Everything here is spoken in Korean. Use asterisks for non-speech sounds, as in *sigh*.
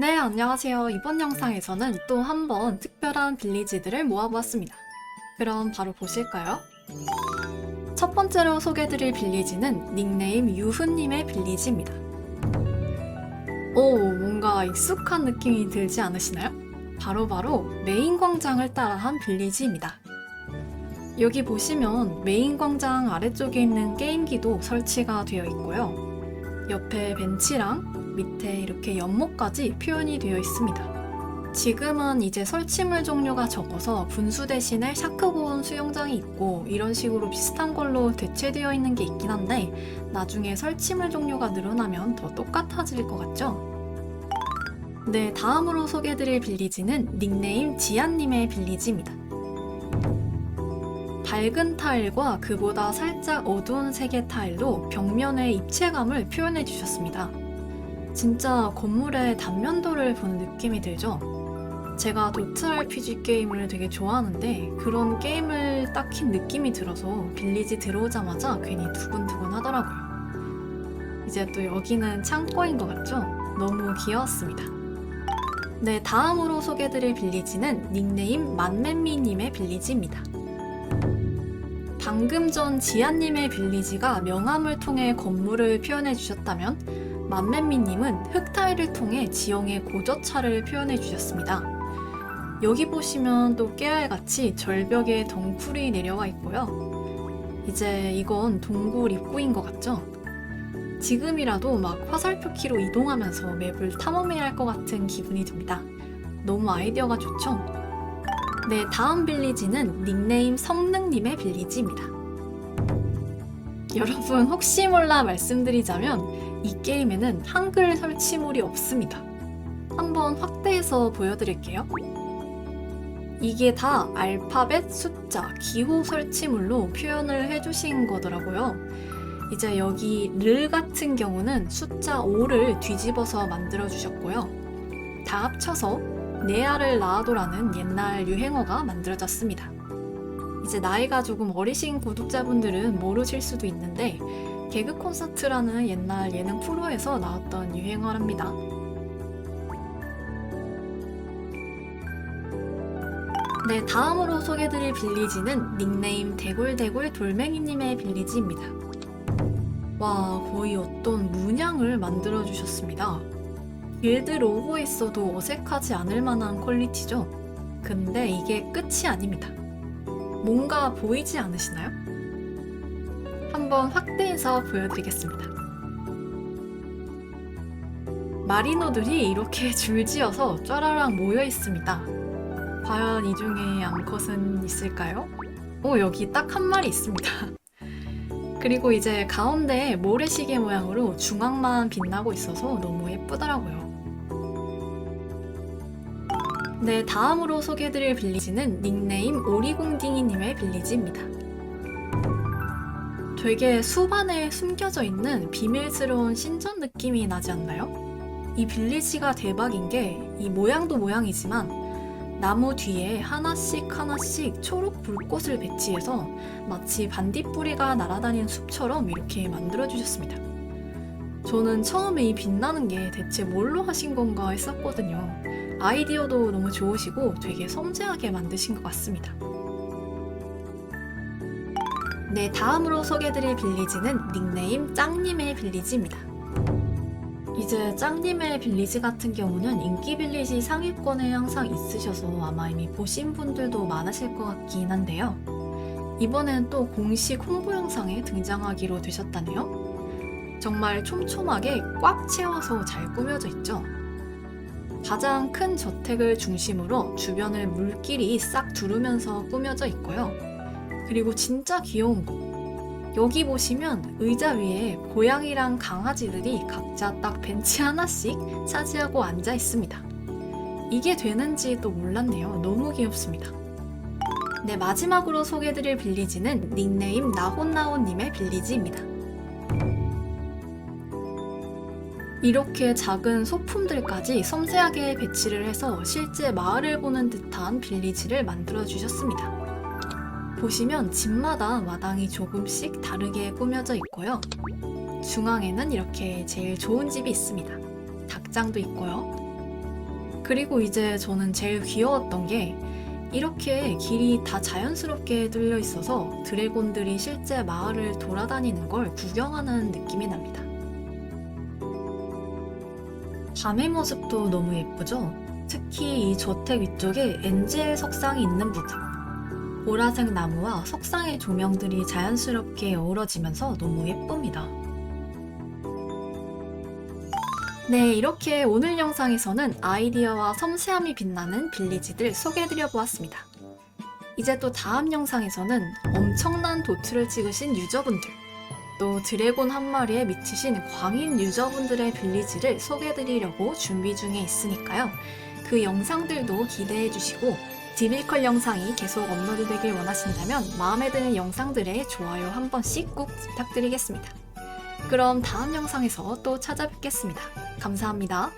네, 안녕하세요. 이번 영상에서는 또 한 번 특별한 빌리지들을 모아보았습니다. 그럼 바로 보실까요? 첫 번째로 소개해드릴 빌리지는 닉네임 유훈님의 빌리지입니다. 오, 뭔가 익숙한 느낌이 들지 않으시나요? 바로바로 메인 광장을 따라한 빌리지입니다. 여기 보시면 메인 광장 아래쪽에 있는 게임기도 설치가 되어 있고요. 옆에 벤치랑 밑에 이렇게 연못까지 표현이 되어 있습니다. 지금은 이제 설치물 종류가 적어서 분수 대신에 샤크보온 수영장이 있고 이런 식으로 비슷한 걸로 대체되어 있는 게 있긴 한데 나중에 설치물 종류가 늘어나면 더 똑같아질 것 같죠? 네, 다음으로 소개해드릴 빌리지는 닉네임 지안님의 빌리지입니다. 밝은 타일과 그보다 살짝 어두운 색의 타일로 벽면의 입체감을 표현해 주셨습니다. 진짜 건물의 단면도를 보는 느낌이 들죠? 제가 도트 RPG 게임을 되게 좋아하는데 그런 게임을 딱 킨 느낌이 들어서 빌리지 들어오자마자 괜히 두근두근 하더라고요. 이제 또 여기는 창고인 것 같죠? 너무 귀여웠습니다. 네, 다음으로 소개해드릴 빌리지는 닉네임 만맨미님의 빌리지입니다. 방금 전 지안님의 빌리지가 명암을 통해 건물을 표현해 주셨다면 만맨미님은 흑타일을 통해 지형의 고저차를 표현해 주셨습니다. 여기 보시면 또 깨알같이 절벽에 덩굴이 내려와 있고요. 이제 이건 동굴 입구인 것 같죠? 지금이라도 막 화살표 키로 이동하면서 맵을 탐험해야 할 것 같은 기분이 듭니다. 너무 아이디어가 좋죠? 네, 다음 빌리지는 닉네임 성능님의 빌리지입니다. 여러분, 혹시 몰라 말씀드리자면 이 게임에는 한글 설치물이 없습니다. 한번 확대해서 보여드릴게요. 이게 다 알파벳, 숫자, 기호 설치물로 표현을 해주신 거더라고요. 이제 여기 를 같은 경우는 숫자 5를 뒤집어서 만들어 주셨고요. 다 합쳐서 내 알을 낳아도라는 옛날 유행어가 만들어졌습니다. 이제 나이가 조금 어리신 구독자분들은 모르실 수도 있는데 개그 콘서트라는 옛날 예능 프로에서 나왔던 유행어랍니다. 네, 다음으로 소개드릴 빌리지는 닉네임 대굴대굴 돌멩이님의 빌리지입니다. 와, 거의 어떤 문양을 만들어 주셨습니다. 빌드 로고에 있어도 어색하지 않을 만한 퀄리티죠? 근데 이게 끝이 아닙니다. 뭔가 보이지 않으시나요? 한번 확대해서 보여드리겠습니다. 마리노들이 이렇게 *laughs* 줄지어서 쫘라락 모여 있습니다. 과연 이 중에 암컷은 있을까요? 오, 여기 딱 한 마리 있습니다. *laughs* 그리고 이제 가운데 모래시계 모양으로 중앙만 빛나고 있어서 너무 예쁘더라고요. 네, 다음으로 소개해드릴 빌리지는 닉네임 오리공딩이님의 빌리지입니다. 되게 수반에 숨겨져 있는 비밀스러운 신전 느낌이 나지 않나요? 이 빌리지가 대박인 게 이 모양도 모양이지만 나무 뒤에 하나씩 하나씩 초록 불꽃을 배치해서 마치 반딧불이가 날아다니는 숲처럼 이렇게 만들어주셨습니다. 저는 처음에 이 빛나는 게 대체 뭘로 하신 건가 했었거든요. 아이디어도 너무 좋으시고 되게 섬세하게 만드신 것 같습니다. 네, 다음으로 소개해드릴 빌리지는 닉네임 짱님의 빌리지입니다. 이제 짱님의 빌리지 같은 경우는 인기 빌리지 상위권에 항상 있으셔서 아마 이미 보신 분들도 많으실 것 같긴 한데요. 이번엔 또 공식 홍보 영상에 등장하기로 되셨다네요. 정말 촘촘하게 꽉 채워서 잘 꾸며져 있죠. 가장 큰 저택을 중심으로 주변을 물길이 싹 두르면서 꾸며져 있고요. 그리고 진짜 귀여운 거. 여기 보시면 의자 위에 고양이랑 강아지들이 각자 딱 벤치 하나씩 차지하고 앉아 있습니다. 이게 되는지 또 몰랐네요. 너무 귀엽습니다. 네, 마지막으로 소개해드릴 빌리지는 닉네임 나혼나혼님의 빌리지입니다. 이렇게 작은 소품들까지 섬세하게 배치를 해서 실제 마을을 보는 듯한 빌리지를 만들어 주셨습니다. 보시면 집마다 마당이 조금씩 다르게 꾸며져 있고요. 중앙에는 이렇게 제일 좋은 집이 있습니다. 닭장도 있고요. 그리고 이제 저는 제일 귀여웠던 게 이렇게 길이 다 자연스럽게 뚫려 있어서 드래곤들이 실제 마을을 돌아다니는 걸 구경하는 느낌이 납니다. 밤의 모습도 너무 예쁘죠? 특히 이 저택 위쪽에 엔젤 석상이 있는 부분. 보라색 나무와 석상의 조명들이 자연스럽게 어우러지면서 너무 예쁩니다. 네, 이렇게 오늘 영상에서는 아이디어와 섬세함이 빛나는 빌리지들 소개해드려 보았습니다. 이제 또 다음 영상에서는 엄청난 도트를 찍으신 유저분들, 또 드래곤 한 마리에 미치신 광인 유저분들의 빌리지를 소개해드리려고 준비 중에 있으니까요. 그 영상들도 기대해주시고, 디빌컬 영상이 계속 업로드되길 원하신다면 마음에 드는 영상들의 좋아요 한 번씩 꼭 부탁드리겠습니다. 그럼 다음 영상에서 또 찾아뵙겠습니다. 감사합니다.